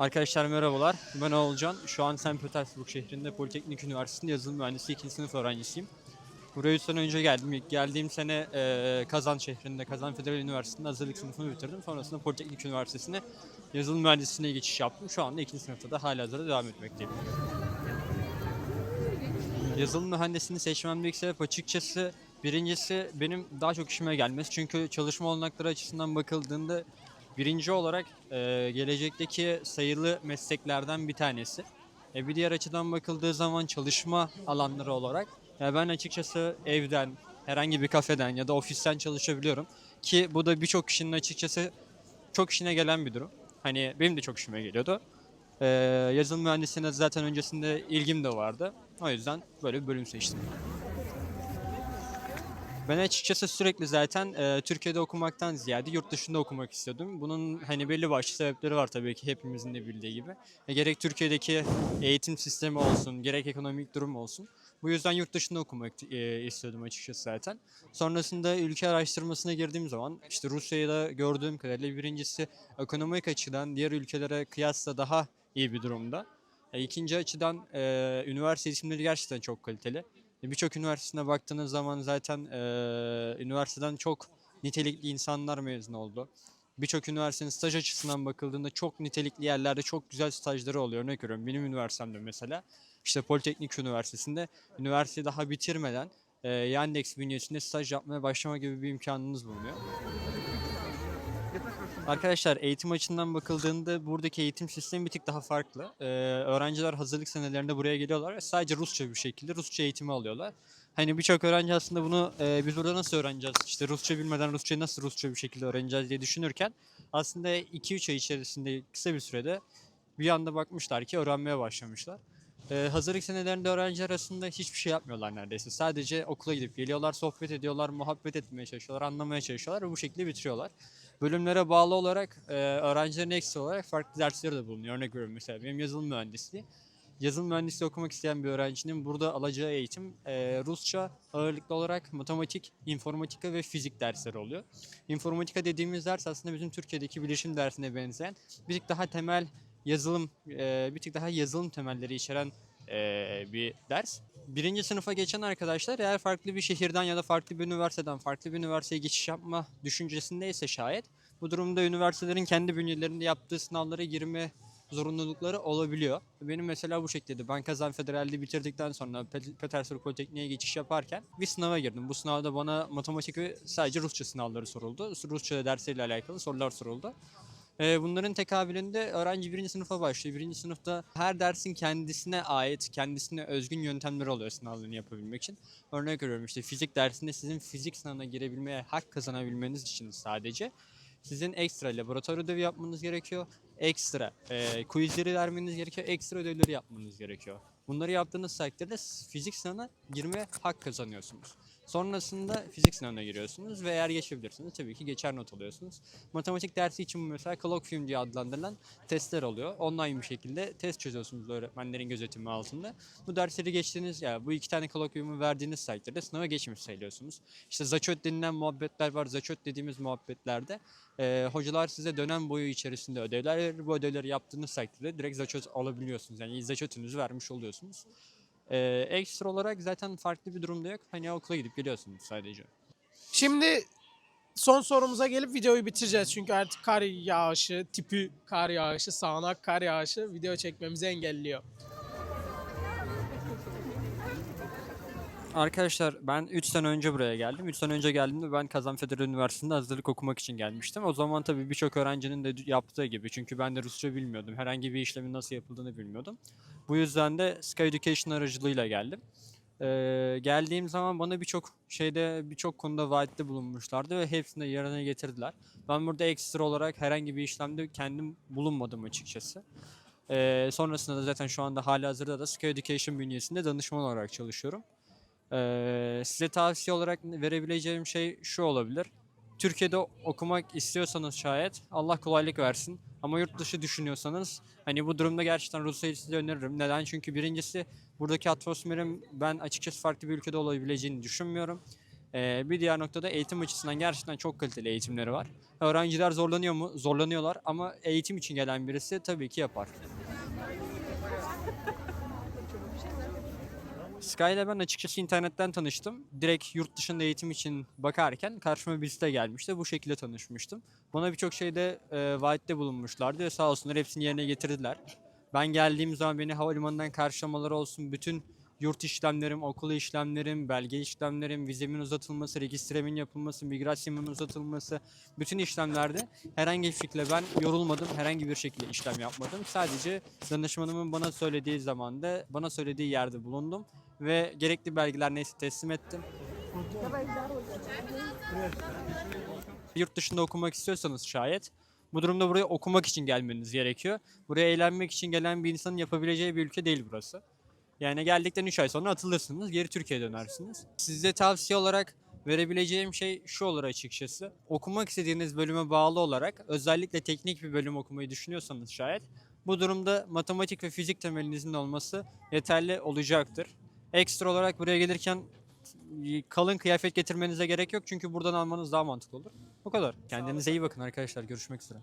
Arkadaşlar merhabalar. Ben Oğulcan. Şu an St. Petersburg şehrinde Politeknik Üniversitesi'nde yazılım mühendisi 2. sınıf öğrencisiyim. Buraya 3 sene önce geldim. Geldiğim sene eee, Kazan şehrinde, Kazan Federal Üniversitesi'nde hazırlık sınıfını bitirdim. Sonrasında Politeknik Üniversitesi'ne yazılım mühendisliğine geçiş yaptım. Şu anda 2. sınıfta da hala devam etmekteyim. Yazılım mühendisliğini seçmemdeki sebep açıkçası birincisi benim daha çok işime gelmesi. Çünkü çalışma olanakları açısından bakıldığında birinci olarak e, gelecekteki sayılı mesleklerden bir tanesi. E, bir diğer açıdan bakıldığı zaman çalışma alanları olarak ya ben açıkçası evden, herhangi bir kafeden ya da ofisten çalışabiliyorum. Ki bu da birçok kişinin açıkçası çok işine gelen bir durum. Hani benim de çok işime geliyordu. Ee, yazılım mühendisliğine zaten öncesinde ilgim de vardı. O yüzden böyle bir bölüm seçtim. Ben açıkçası sürekli zaten e, Türkiye'de okumaktan ziyade yurt dışında okumak istiyordum. Bunun hani belli başlı sebepleri var tabii ki hepimizin de bildiği gibi. E, gerek Türkiye'deki eğitim sistemi olsun, gerek ekonomik durum olsun. Bu yüzden yurt dışında okumak e, istiyordum açıkçası zaten. Sonrasında ülke araştırmasına girdiğim zaman işte Rusya'yı da gördüğüm kadarıyla birincisi ekonomik açıdan diğer ülkelere kıyasla daha iyi bir durumda. E, ikinci açıdan e, üniversite eğitimleri gerçekten çok kaliteli. Birçok üniversitesine baktığınız zaman zaten e, üniversiteden çok nitelikli insanlar mezun oldu. Birçok üniversitenin staj açısından bakıldığında çok nitelikli yerlerde çok güzel stajları oluyor. Örnek veriyorum benim üniversitemde mesela işte Politeknik Üniversitesi'nde üniversiteyi daha bitirmeden e, Yandex bünyesinde staj yapmaya başlama gibi bir imkanınız bulunuyor. Arkadaşlar eğitim açısından bakıldığında buradaki eğitim sistemi bir tık daha farklı. Ee, öğrenciler hazırlık senelerinde buraya geliyorlar ve sadece Rusça bir şekilde Rusça eğitimi alıyorlar. Hani birçok öğrenci aslında bunu e, biz burada nasıl öğreneceğiz? İşte Rusça bilmeden Rusçayı nasıl Rusça bir şekilde öğreneceğiz diye düşünürken aslında 2-3 ay içerisinde kısa bir sürede bir anda bakmışlar ki öğrenmeye başlamışlar. Ee, hazırlık senelerinde öğrenciler arasında hiçbir şey yapmıyorlar neredeyse. Sadece okula gidip geliyorlar, sohbet ediyorlar, muhabbet etmeye çalışıyorlar, anlamaya çalışıyorlar ve bu şekilde bitiriyorlar. Bölümlere bağlı olarak e, öğrencilerin ekstra olarak farklı dersleri de bulunuyor. Örnek veriyorum mesela benim yazılım mühendisliği. Yazılım mühendisliği okumak isteyen bir öğrencinin burada alacağı eğitim e, Rusça ağırlıklı olarak matematik, informatika ve fizik dersleri oluyor. İnformatika dediğimiz ders aslında bizim Türkiye'deki bilişim dersine benzeyen bir tık daha temel yazılım, e, bir tık daha yazılım temelleri içeren e, bir ders. Birinci sınıfa geçen arkadaşlar eğer farklı bir şehirden ya da farklı bir üniversiteden farklı bir üniversiteye geçiş yapma düşüncesindeyse şayet bu durumda üniversitelerin kendi bünyelerinde yaptığı sınavlara girme zorunlulukları olabiliyor. Benim mesela bu şekilde ben Kazan Federal'de bitirdikten sonra Pet- Petersburg Politekniğe geçiş yaparken bir sınava girdim. Bu sınavda bana matematik ve sadece Rusça sınavları soruldu. Rusça dersleriyle alakalı sorular soruldu. Ee, Bunların tekabülünde öğrenci birinci sınıfa başlıyor. Birinci sınıfta her dersin kendisine ait, kendisine özgün yöntemleri oluyor sınavlarını yapabilmek için. Örnek veriyorum işte fizik dersinde sizin fizik sınavına girebilmeye, hak kazanabilmeniz için sadece sizin ekstra laboratuvar ödevi yapmanız gerekiyor. Ekstra e, quizleri vermeniz gerekiyor. Ekstra ödevleri yapmanız gerekiyor. Bunları yaptığınız takdirde fizik sınavına girmeye hak kazanıyorsunuz. Sonrasında fizik sınavına giriyorsunuz ve eğer geçebilirsiniz tabii ki geçer not alıyorsunuz. Matematik dersi için mesela colloquium diye adlandırılan testler oluyor. Online bir şekilde test çözüyorsunuz öğretmenlerin gözetimi altında. Bu dersleri geçtiğiniz ya bu iki tane colloquium'u verdiğiniz takdirde sınava geçmiş sayılıyorsunuz. İşte zaçöt denilen muhabbetler var. Zaçöt dediğimiz muhabbetlerde e, hocalar size dönem boyu içerisinde ödevler verir. Bu ödevleri yaptığınız takdirde direkt zaçöt alabiliyorsunuz. Yani zaçötünüzü vermiş oluyorsunuz. Ee, ekstra olarak zaten farklı bir durumda yok. Hani okula gidip geliyorsunuz sadece. Şimdi son sorumuza gelip videoyu bitireceğiz. Çünkü artık kar yağışı, tipi kar yağışı, sağanak kar yağışı video çekmemizi engelliyor. Arkadaşlar ben 3 sene önce buraya geldim. 3 sene önce geldiğimde ben Kazan Federal Üniversitesi'nde hazırlık okumak için gelmiştim. O zaman tabii birçok öğrencinin de yaptığı gibi. Çünkü ben de Rusça bilmiyordum. Herhangi bir işlemin nasıl yapıldığını bilmiyordum. Bu yüzden de Sky Education aracılığıyla geldim. Ee, geldiğim zaman bana birçok şeyde birçok konuda vaatte bulunmuşlardı ve hepsini de yerine getirdiler. Ben burada ekstra olarak herhangi bir işlemde kendim bulunmadım açıkçası. Ee, sonrasında da zaten şu anda hali hazırda da Sky Education bünyesinde danışman olarak çalışıyorum. Ee, size tavsiye olarak verebileceğim şey şu olabilir. Türkiye'de okumak istiyorsanız şayet Allah kolaylık versin. Ama yurt dışı düşünüyorsanız hani bu durumda gerçekten Rusya'yı size öneririm. Neden? Çünkü birincisi buradaki atmosferin ben açıkçası farklı bir ülkede olabileceğini düşünmüyorum. Ee, bir diğer noktada eğitim açısından gerçekten çok kaliteli eğitimleri var. Öğrenciler zorlanıyor mu? Zorlanıyorlar ama eğitim için gelen birisi tabii ki yapar. Sky ile ben açıkçası internetten tanıştım. Direkt yurt dışında eğitim için bakarken karşıma bir site gelmişti. Bu şekilde tanışmıştım. Bana birçok şeyde e, vaatte bulunmuşlardı ve sağ olsunlar hepsini yerine getirdiler. Ben geldiğim zaman beni havalimanından karşılamaları olsun, bütün yurt işlemlerim, okul işlemlerim, belge işlemlerim, vizemin uzatılması, registremin yapılması, migrasyonumun uzatılması, bütün işlemlerde herhangi bir şekilde ben yorulmadım, herhangi bir şekilde işlem yapmadım. Sadece danışmanımın bana söylediği zamanda, bana söylediği yerde bulundum ve gerekli belgeler neyse teslim ettim. Yurt dışında okumak istiyorsanız şayet bu durumda buraya okumak için gelmeniz gerekiyor. Buraya eğlenmek için gelen bir insanın yapabileceği bir ülke değil burası. Yani geldikten 3 ay sonra atılırsınız, geri Türkiye'ye dönersiniz. Size tavsiye olarak verebileceğim şey şu olur açıkçası. Okumak istediğiniz bölüme bağlı olarak özellikle teknik bir bölüm okumayı düşünüyorsanız şayet bu durumda matematik ve fizik temelinizin olması yeterli olacaktır. Ekstra olarak buraya gelirken kalın kıyafet getirmenize gerek yok çünkü buradan almanız daha mantıklı olur. Bu kadar. Kendinize iyi bakın arkadaşlar. Görüşmek üzere.